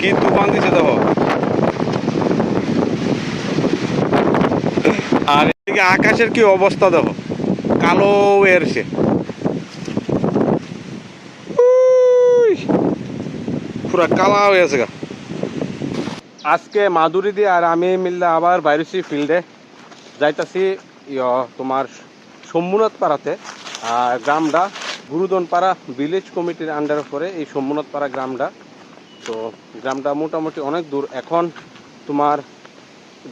কি তুফান দিছে দেখো। আর এদিকে আকাশের কি অবস্থা দেখো। কালো এরছে পুরা কালা হয়ে আছে আজকে মাধুরী দিয়ে আর আমি মিললে আবার বাইরেছি ফিল্ডে। যাইতাছি তোমার শম্ভুনাথ পাড়াতে। গ্রামটা গুরুদন পাড়া ভিলেজ কমিটির আন্ডারে পড়ে এই শম্ভুনাথ পাড়া গ্রামটা। তো গ্রামটা মোটামুটি অনেক দূর। এখন তোমার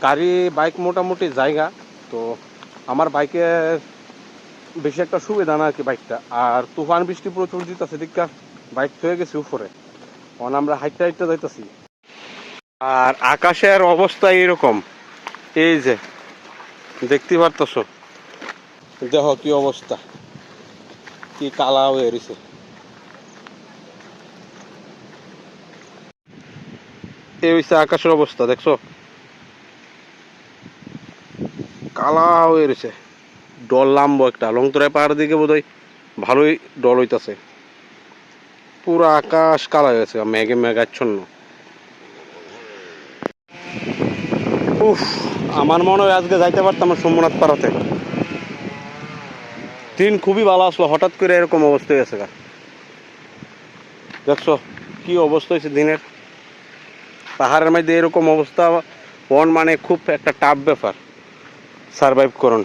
গাড়ি বাইক মোটামুটি জায়গা। তো আমার বাইকের বেশি একটা সুবিধা না আর কি বাইকটা আর তুফান বৃষ্টি প্রচুর দিতেছে দিকটা বাইক হয়ে গেছে উপরে। এখন আমরা হাইটটা হাইটটা যাইতেছি। আর আকাশের অবস্থা এরকম এই যে, দেখতে পারতেছ? দেখো কি অবস্থা। কি কালা হয়ে রয়েছে এই হচ্ছে আকাশের অবস্থা, দেখছ? কালা হয়ে রয়েছে। ডল নামবো একটা। লংতরায় পাহাড়ের দিকে বোধহয় ভালোই ডল হইতাছে। পুরো আকাশ কালা হয়ে গেছে, মেঘে মেঘাচ্ছন্ন। উফ, আমার মনে হয় আজকে যাইতে পারতাম সোমনাথ পাড়াতে। দিন খুবই ভালো আসলো, হঠাৎ করে এরকম অবস্থা হয়ে গেছে দেখছ, কি অবস্থা হয়েছে দিনের? পাহাড়ের মধ্যে এরকম অবস্থা, ওয়ান মানে খুব একটা টাফ ব্যাপার। সারভাইভ করুন।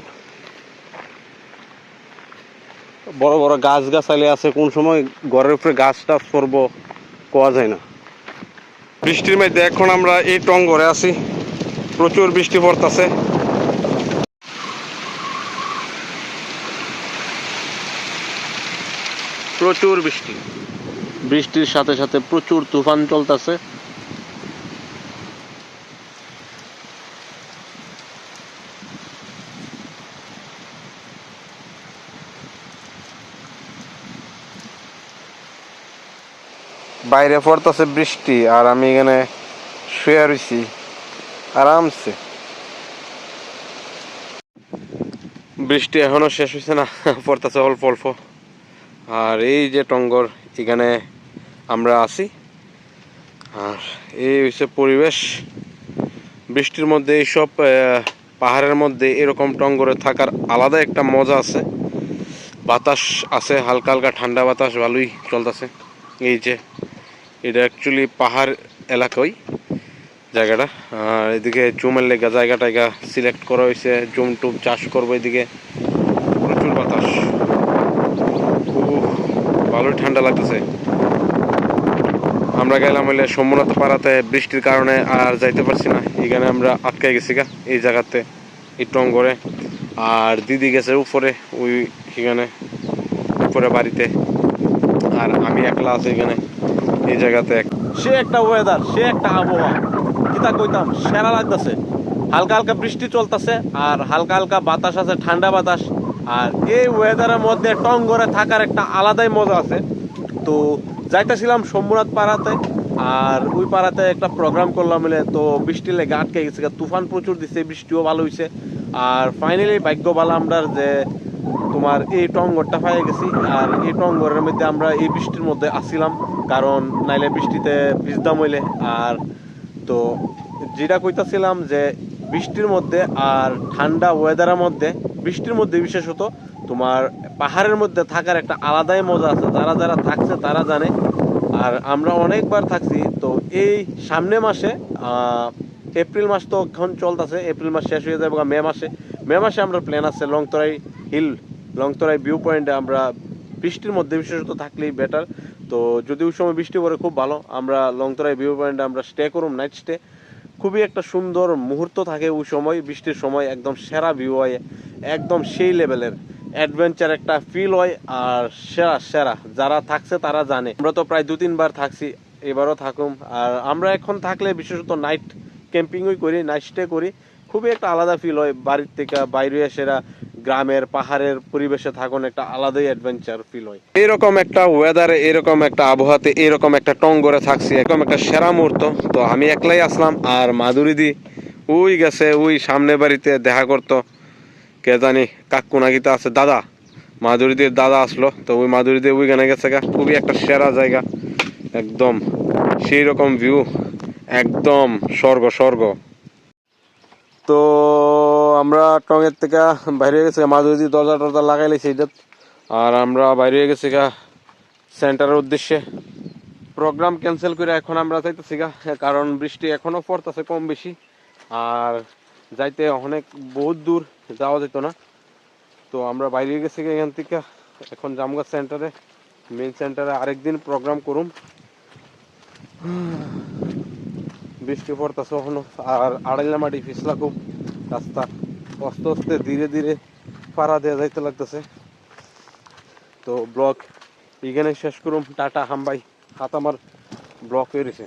বড় বড় গাছ গাছালি আছে, কোন সময় ঘরের উপরে গাছ টাছ পড়ব, কোয়া যায় না। বৃষ্টির মধ্যে এখন আমরা এই টং ঘরে আছি। প্রচুর বৃষ্টি পড়তেছে। প্রচুর বৃষ্টি। বৃষ্টির সাথে সাথে প্রচুর তুফান চলতেছে। বাইরে পড়তেছে বৃষ্টি, আর আমি এখানে শুয়ে রয়েছি আরামসে। বৃষ্টি এখনও শেষ হয়েছে না, পড়তেছে অল্প অল্প। আর এই যে টঙ্গর, এখানে আমরা আছি। আর এই হচ্ছে পরিবেশ। বৃষ্টির মধ্যে এইসব পাহাড়ের মধ্যে এরকম টঙ্গরে থাকার আলাদা একটা মজা আছে। বাতাস আছে, হালকা হালকা ঠান্ডা বাতাস, ভালোই চলতেছে। এই যে এটা অ্যাকচুয়ালি পাহাড় এলাকায় জায়গাটা। আর এদিকে জুমের লেগা জায়গা টায়গা সিলেক্ট করা হয়েছে। জুম টুম চাষ করব এদিকে। প্রচুর বাতাস। উহ, ভালোই ঠান্ডা লাগতেছে। আমরা গেলাম হইলে সোমনাথ পাড়াতে বৃষ্টির কারণে আর যাইতে পারছি না। এখানে আমরা আটকে গেছি গা এই জায়গাতে এই টঙ্গরে। আর দিদি গেছে উপরে ওই এখানে উপরে বাড়িতে। আর আমি একলা আছি এখানে। এই জায়গাতে সে একটা ওয়েদার সে একটা আবহাওয়া। কিতা কইতাম? সেরা লাগতেছে। হালকা হালকা বৃষ্টি চলতেছে আর হালকা হালকা বাতাস আছে, ঠান্ডা বাতাস। আর এই ওয়েদারের মধ্যে টঙ্গরে থাকার একটা আলাদাই মজা আছে। তো যাইতেছিলাম সোমনাথ পাড়াতে আর ওই পাড়াতে একটা প্রোগ্রাম করলাম মিলে। তো বৃষ্টি লেগে আটকে গেছে। তুফান প্রচুর দিছে, বৃষ্টিও ভালো হয়েছে আর ফাইনালি ভাগ্য ভালো আমরা যে তোমার এই টঙ্গরটা পাই গেছি, আর এই টঙ্গরের মধ্যে আমরা এই বৃষ্টির মধ্যে আসছিলাম কারণ নাইলে বৃষ্টিতে ভিজদাম হইলে। আর তো যেটা কইতাছিলাম যে বৃষ্টির মধ্যে আর ঠান্ডা ওয়েদারের মধ্যে, বৃষ্টির মধ্যে বিশেষত তোমার পাহাড়ের মধ্যে থাকার একটা আলাদাই মজা আছে। যারা যারা থাকছে তারা জানে। আর আমরা অনেকবার থাকছি, তো এই সামনে মাসে এপ্রিল মাস তো এখন চলতেছে, এপ্রিল মাস শেষ হয়ে যাবে মে মাসে। মে মাসে আমরা প্ল্যান আছে লংতরাই হিল, লংতরাই ভিউ পয়েন্টে আমরা বৃষ্টির মধ্যে বিশেষত থাকলেই বেটার তো যদি ওই সময় বৃষ্টি পড়ে, খুব ভালো। আমরা লংতরাই ভিউ পয়েন্টে আমরা স্টে করুম নাইট স্টে খুবই একটা সুন্দর মুহূর্ত থাকে ওই সময়, বৃষ্টির সময় একদম সেরা ভিউ হয়, একদম সেই লেভেলের অ্যাডভেঞ্চার একটা ফিল হয়, আর সেরা সেরা। যারা থাকছে, তারা জানে। আমরা তো প্রায় দু তিনবার থাকছি, এবারও থাকুম। আর আমরা এখন থাকলে বিশেষত নাইট ক্যাম্পিংই করি নাইট স্টে করি। খুবই একটা আলাদা ফিল হয়, বাড়ির থেকে বাইরে এসেরা গ্রামের পাহাড়ের পরিবেশে থাকুন একটা আলাদাই অ্যাডভেঞ্চার ফিল হয়। এরকম একটা ওয়েদারে এরকম একটা আবহাওয়াতে এরকম একটা টঙ্গরে থাকছি এরকম একটা সেরা মুহূর্ত। তো আমি একলাই আসলাম আর মাধুরী দি ওই গেছে ওই সামনে বাড়িতে দেখা করতো। কে জানি কাকু নাকি তো আছে দাদা। মাধুরীদের দাদা আসলো তো ওই মাধুরীদের ওইখানে গেছে গা। খুবই একটা সেরা জায়গা। একদম সেই রকম ভিউ একদম স্বর্গ স্বর্গ। তো আমরা টঙের থেকে বাইরে গেছি মাঝে যদি দরজা টরজা লাগাইলে সেইটা আর আমরা বাইরে গেছি গা সেন্টারের উদ্দেশ্যে। প্রোগ্রাম ক্যান্সেল করে এখন আমরা যাইতেছি গা, কারণ বৃষ্টি এখনও পড়তেছে কম বেশি। আর যাইতে অনেক বহুত দূর যাওয়া যেত না। তো আমরা বাইরে গেছি এখান থেকে, এখন জামগা সেন্টারে মেন সেন্টারে আরেকদিন প্রোগ্রাম করুম। বৃষ্টি পড়তেছে এখনও, আর আড়াইলা মাটি পিছলা খুব রাস্তা। আস্তে আস্তে ধীরে ধীরে পাড়া দেওয়া যাইতে লাগতেছে। তো ব্লগ এখানে শেষ করুম। টাটা হাম্বাই হাত আমার ব্লক হয়ে রয়েছে